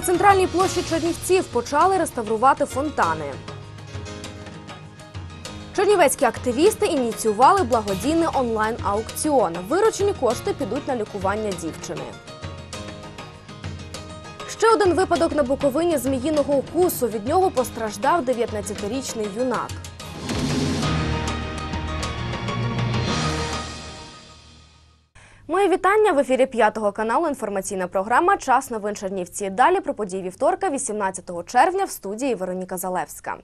На центральній площі Чернівців почали реставрувати фонтани. Чернівецькі активісти ініціювали благодійний онлайн-аукціон. Виручені кошти підуть на лікування дівчини. Ще один випадок на Буковині зміїного укусу. Від нього постраждав 19-річний юнак. Моє вітання в ефірі п'ятого каналу. Інформаційна програма Час новин Чернівці. Далі про події вівторка, 18 червня, в студії Вероніка Залевська.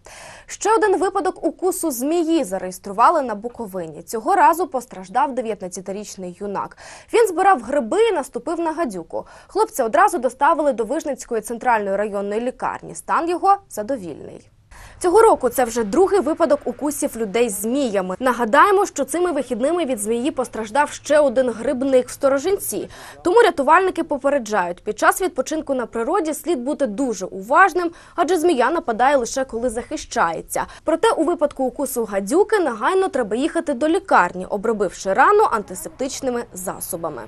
Ще один випадок укусу змії зареєстрували на Буковині. Цього разу постраждав 19-річний юнак. Він збирав гриби і наступив на гадюку. Хлопця одразу доставили до Вижницької центральної районної лікарні. Стан його задовільний. Цього року це вже другий випадок укусів людей зміями. Нагадаємо, що цими вихідними від змії постраждав ще один грибник в сторожинці. Тому рятувальники попереджають, під час відпочинку на природі слід бути дуже уважним, адже змія нападає лише коли захищається. Проте у випадку укусу гадюки негайно треба їхати до лікарні, обробивши рану антисептичними засобами.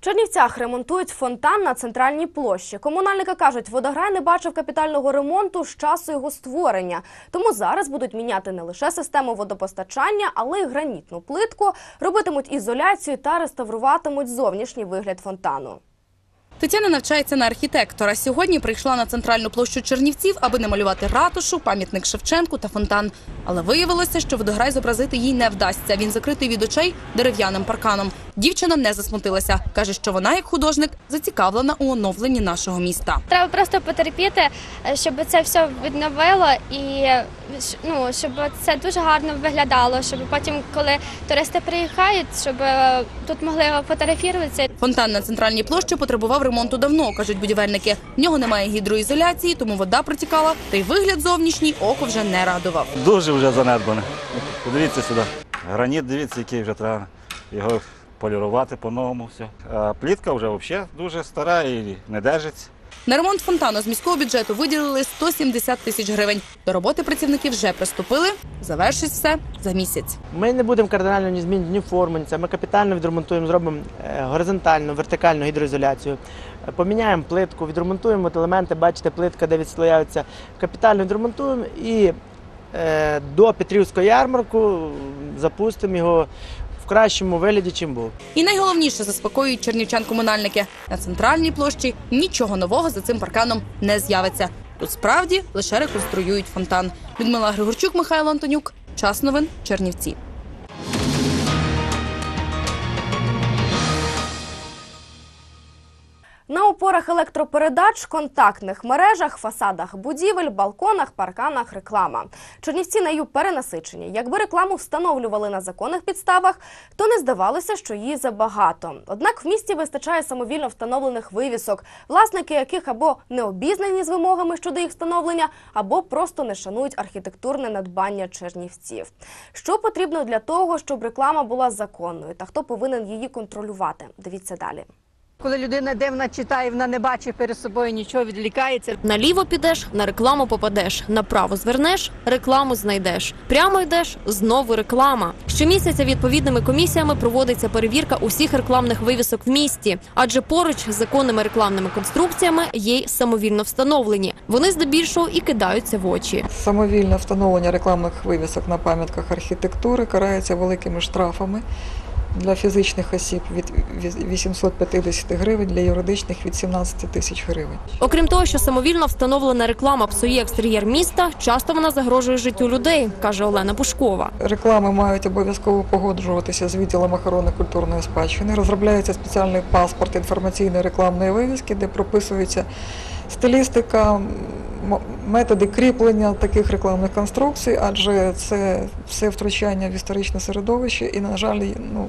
В Чернівцях ремонтують фонтан на центральній площі. Комунальники кажуть, водограй не бачив капітального ремонту з часу його створення. Тому зараз будуть міняти не лише систему водопостачання, але й гранітну плитку, робитимуть ізоляцію та реставруватимуть зовнішній вигляд фонтану. Тетяна навчається на архітектора. Сьогодні прийшла на центральну площу Чернівців, аби намалювати ратушу, пам'ятник Шевченку та фонтан. Але виявилося, що водограй зобразити їй не вдасться. Він закритий від очей дерев'яним парканом. Дівчина не засмутилася. каже, що вона, як художник, зацікавлена у оновленні нашого міста. Треба просто потерпіти, е, щоб це все відновило і ну, щоб це дуже гарно виглядало, щоб потім, коли туристи приїхають, щоб е, тут могли фотографуватися. Фонтан на центральній площі потребував ремонту давно, кажуть будівельники. В нього немає гідроізоляції, тому вода протікала, та й вигляд зовнішній око вже не радував. Дуже вже занедбане. Подивіться сюди. Граніт, дивіться, який вже треба його полірувати по-новому. все. А плітка вже взагалі дуже стара і не держиться. На ремонт фонтану з міського бюджету виділили 170 тисяч гривень. До роботи працівники вже приступили. Завершить все за місяць. Ми не будемо кардинально ні змінити ні форму, ні це. Ми капітально відремонтуємо, зробимо е, горизонтальну, вертикальну гідроізоляцію. Е, Поміняємо плитку, відремонтуємо от елементи, бачите, плитка, де відслояються. Капітально відремонтуємо і е, до Петрівського ярмарку запустимо його кращому вигляді, чим був. І найголовніше заспокоюють чернівчан комунальники. На центральній площі нічого нового за цим парканом не з'явиться. Тут справді лише реконструюють фонтан. Людмила Григорчук, Михайло Антонюк. Час новин Чернівці. На опорах електропередач, контактних мережах, фасадах будівель, балконах, парканах реклама. Чернівці нею перенасичені. Якби рекламу встановлювали на законних підставах, то не здавалося, що її забагато. Однак в місті вистачає самовільно встановлених вивісок, власники яких або не обізнані з вимогами щодо їх встановлення, або просто не шанують архітектурне надбання чернівців. Що потрібно для того, щоб реклама була законною, та хто повинен її контролювати? Дивіться далі. Коли людина йде, вона читає, вона не бачить перед собою нічого, відлікається. Наліво підеш, на рекламу попадеш. Направо звернеш, рекламу знайдеш. Прямо йдеш, знову реклама. Щомісяця відповідними комісіями проводиться перевірка усіх рекламних вивісок в місті, адже поруч з законними рекламними конструкціями є й самовільно встановлені. Вони здебільшого і кидаються в очі. Самовільне встановлення рекламних вивісок на пам'ятках архітектури карається великими штрафами для фізичних осіб від 850 гривень, для юридичних від 17 тисяч гривень. Окрім того, що самовільно встановлена реклама псує екстер'єр міста, часто вона загрожує життю людей, каже Олена Пушкова. Реклами мають обов'язково погоджуватися з відділом охорони культурної спадщини. Розробляється спеціальний паспорт інформаційної рекламної вивіски, де прописується стилістика, методи кріплення таких рекламних конструкцій, адже це все втручання в історичне середовище, і, на жаль, ну.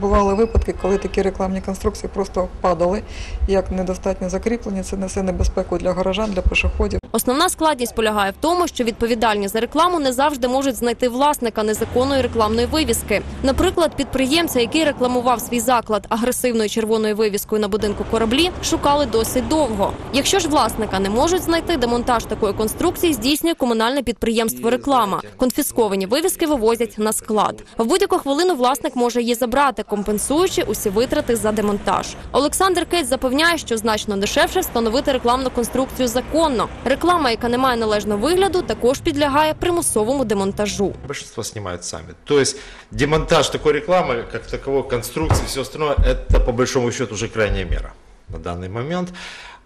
Бували випадки, коли такі рекламні конструкції просто падали, як недостатньо закріплені. Це несе небезпеку для горожан, для пішоходів. Основна складність полягає в тому, що відповідальні за рекламу не завжди можуть знайти власника незаконної рекламної вивіски. Наприклад, підприємця, який рекламував свій заклад агресивною червоною вивіскою на будинку кораблі, шукали досить довго. Якщо ж власника не можуть знайти, демонтаж такої конструкції здійснює комунальне підприємство реклама. Конфісковані вивіски вивозять на склад. В будь-яку хвилину власник може її забрати, компенсуючи усі витрати за демонтаж. Олександр Кейт запевняє, що значно дешевше встановити рекламну конструкцію законно. Реклама, яка не має належного вигляду, також підлягає примусовому демонтажу. Большинство снимают сами. То есть демонтаж такой рекламы, как таковой конструкции, все остальное, это по большому счету уже крайняя мера на данный момент.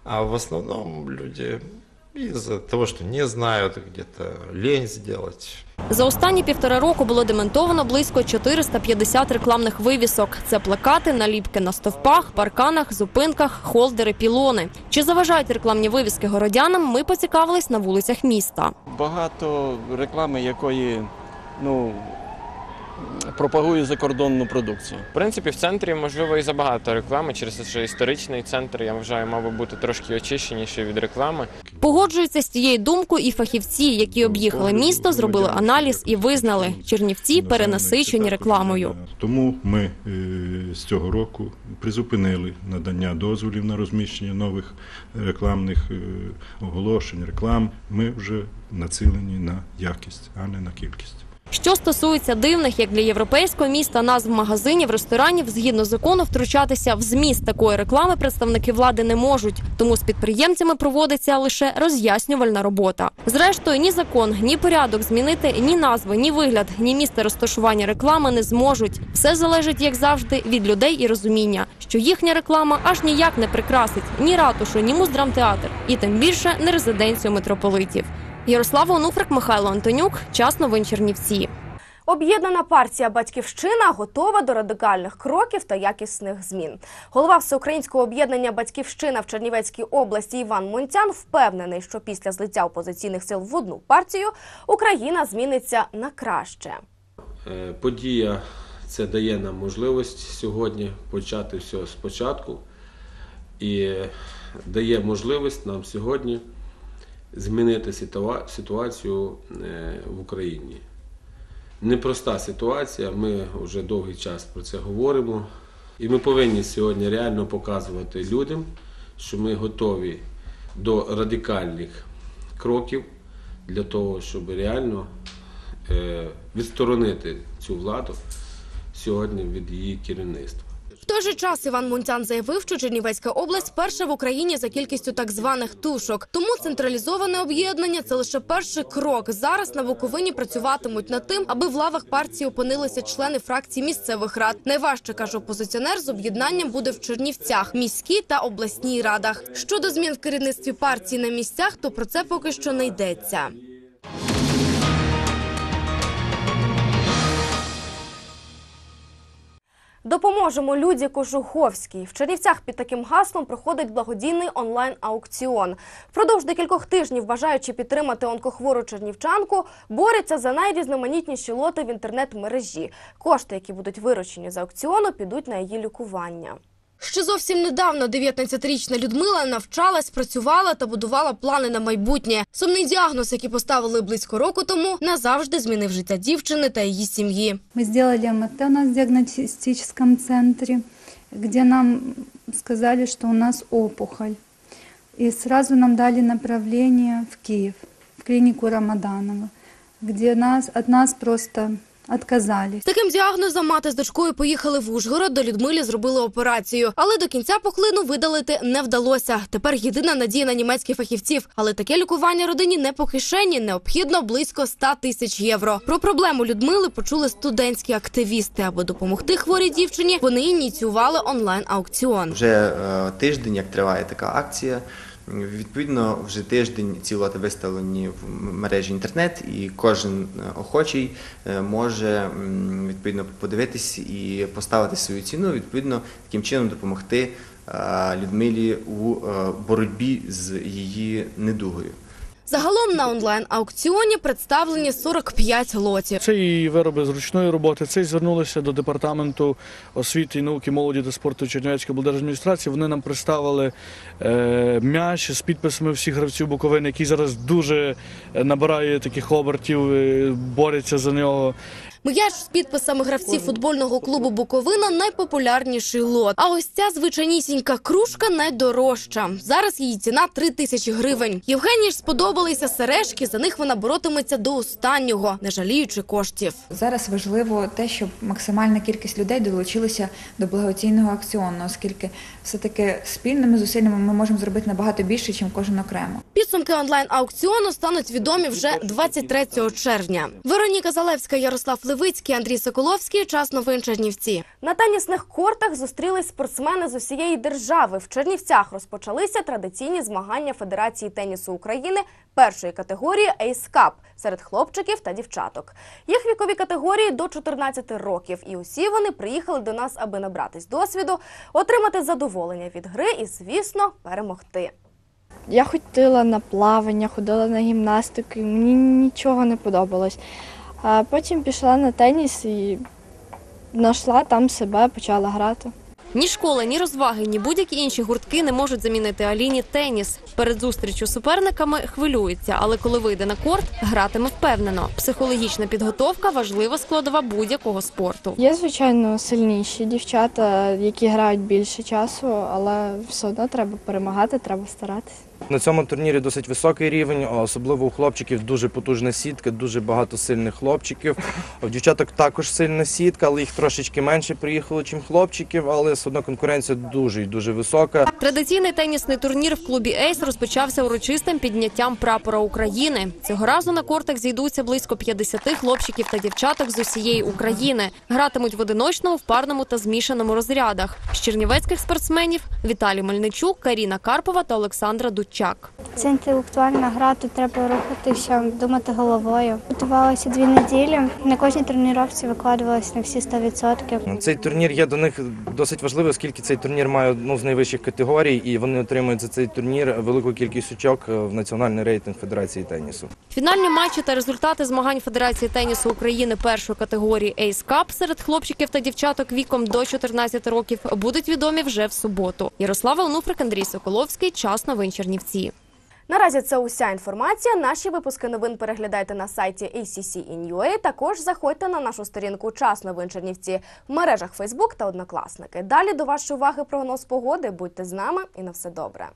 А в основном люди из-за того, что не знают, где-то лень сделать, за останні півтора року було демонтовано близько 450 рекламних вивісок. Це плакати, наліпки на стовпах, парканах, зупинках, холдери, пілони. Чи заважають рекламні вивіски городянам? Ми поцікавились на вулицях міста. багато реклами, якої ну, пропагує закордонну продукцію. В принципі, в центрі можливо і забагато реклами, через те, що історичний центр, я вважаю, мав би бути трошки очищеніший від реклами. Погоджуються з тією думкою і фахівці, які об'їхали місто, зробили аналіз і визнали, Чернівці перенасичені рекламою. Тому ми е, з цього року призупинили надання дозволів на розміщення нових рекламних е, оголошень, реклам. Ми вже націлені на якість, а не на кількість. Що стосується дивних, як для європейського міста, назв магазинів, ресторанів, згідно закону, втручатися в зміст такої реклами представники влади не можуть. Тому з підприємцями проводиться лише роз'яснювальна робота. Зрештою, ні закон, ні порядок змінити ні назви, ні вигляд, ні місце розташування реклами не зможуть. Все залежить, як завжди, від людей і розуміння, що їхня реклама аж ніяк не прикрасить ні ратушу, ні муздрамтеатр, і тим більше не резиденцію митрополитів. Ярослава Онуфрик, Михайло Антонюк. Час новин Чернівці. Об'єднана партія Батьківщина готова до радикальних кроків та якісних змін. Голова всеукраїнського об'єднання Батьківщина в Чернівецькій області Іван Монтян впевнений, що після злиття опозиційних сил в одну партію Україна зміниться на краще. Е, Подія це дає нам можливість сьогодні почати все спочатку і дає можливість нам сьогодні змінити ситуацію е, в Україні. Непроста ситуація, ми вже довгий час про це говоримо. І ми повинні сьогодні реально показувати людям, що ми готові до радикальних кроків для того, щоб реально е, відсторонити цю владу сьогодні від її керівництва. Той же час Іван Мунтян заявив, що Чернівецька область перша в Україні за кількістю так званих тушок. Тому централізоване об'єднання це лише перший крок. Зараз на Буковині працюватимуть над тим, аби в лавах партії опинилися члени фракції місцевих рад. Найважче каже опозиціонер з об'єднанням буде в Чернівцях, міській та обласній радах. Щодо змін в керівництві партії на місцях, то про це поки що не йдеться. Допоможемо Люді Кожуховській. В Чернівцях під таким гаслом проходить благодійний онлайн-аукціон. Впродовж декількох тижнів, бажаючи підтримати онкохвору чернівчанку, борються за найрізноманітніші лоти в інтернет-мережі. Кошти, які будуть виручені з аукціону, підуть на її лікування. Ще зовсім недавно 19-річна Людмила навчалась, працювала та будувала плани на майбутнє. Сумний діагноз, який поставили близько року тому, назавжди змінив життя дівчини та її сім'ї. Мы сделали МРТ у нас в диагностическом центре, где нам сказали, что у нас опухоль. И сразу нам дали направление в Киев, в клинику Рамаданова, где нас, от нас просто отказались. Таким діагнозом мати з дочкою поїхали в Ужгород, до Людмилі зробили операцію. Але до кінця пухлину видалити не вдалося. Тепер єдина надія на німецьких фахівців. Але таке лікування родині не по кишені, необхідно близько 100 тисяч євро. Про проблему Людмили почули студентські активісти. Аби допомогти хворій дівчині, вони ініціювали онлайн-аукціон. Вже е, тиждень, як триває така акція. Відповідно, вже тиждень ці лоти виставлені в мережі інтернет, і кожен е, охочий е, може відповідно подивитись і поставити свою ціну, відповідно, таким чином допомогти е, Людмилі у боротьбі з її недугою. Загалом на онлайн-аукціоні представлені 45 лотів. Це і вироби з ручної роботи. Це і звернулися до департаменту освіти науки, молоді та спорту Чернівецької облдержадміністрації. Вони нам представили е, м'яч з підписами всіх гравців Буковини, який зараз дуже е, набирає таких обертів, борються бореться за нього. М'яч з підписами гравців футбольного клубу Буковина найпопулярніший лот. А ось ця звичайнісінька кружка найдорожча. Зараз її ціна 3 тисячі гривень. Євгенії ж сподобалися сережки. За них вона боротиметься до останнього, не жаліючи коштів. Зараз важливо те, щоб максимальна кількість людей долучилася до благодійного акціону, оскільки все-таки спільними зусиллями ми можемо зробити набагато більше, ніж кожен окремо. Підсумки онлайн-аукціону стануть відомі вже 23 червня. Вероніка Залевська, Ярослав Левицький, Андрій Соколовський. Час новин Чернівці. На тенісних кортах зустрілись спортсмени з усієї держави. В Чернівцях розпочалися традиційні змагання Федерації тенісу України першої категорії Ace Cup серед хлопчиків та дівчаток. Їх вікові категорії до 14 років, і усі вони приїхали до нас, аби набратись досвіду, отримати задоволення від гри і, звісно, перемогти. Я ходила на плавання, ходила на гімнастику, і мені нічого не подобалось. А потім пішла на теніс і знайшла там себе, почала грати. Ні школа, ні розваги, ні будь-які інші гуртки не можуть замінити Аліні теніс. Перед зустрічю з суперниками хвилюється, але коли вийде на корт, гратиме впевнено. Психологічна підготовка важлива складова будь-якого спорту. Є, звичайно, сильніші дівчата, які грають більше часу, але все одно треба перемагати, треба старатися. На цьому турнірі досить високий рівень, особливо у хлопчиків дуже потужна сітка, дуже багато сильних хлопчиків. У дівчаток також сильна сітка, але їх трошечки менше приїхало, ніж хлопчиків, але все одно конкуренція дуже і дуже висока. Традиційний тенісний турнір в клубі Ейс розпочався урочистим підняттям прапора України. Цього разу на кортах зійдуться близько 50 хлопчиків та дівчаток з усієї України. Гратимуть в одиночному, в парному та змішаному розрядах. З чернівецьких спортсменів Віталій Мельничук, Каріна Карпова та Олександра Дудчак. Це інтелектуальна гра, тут треба рухатися, думати головою. Готувалася дві неділі. На кожній тренувці викладувалася на всі 100%. Цей турнір є до них досить важливий, оскільки цей турнір має одну з найвищих категорій, і вони отримують за цей турнір велику кількість очок в національний рейтинг Федерації тенісу. Фінальні матчі та результати змагань Федерації тенісу України першої категорії Ace Cup серед хлопчиків та дівчаток віком до 14 років будуть відомі вже в суботу. Ярослава Онуфрик, Андрій Соколовський. Час новин Чернівці. Наразі це уся інформація. Наші випуски новин переглядайте на сайті ACC.in.ua. Також заходьте на нашу сторінку Час новин Чернівці в мережах Facebook та Однокласники. Далі до вашої уваги прогноз погоди. Будьте з нами і на все добре.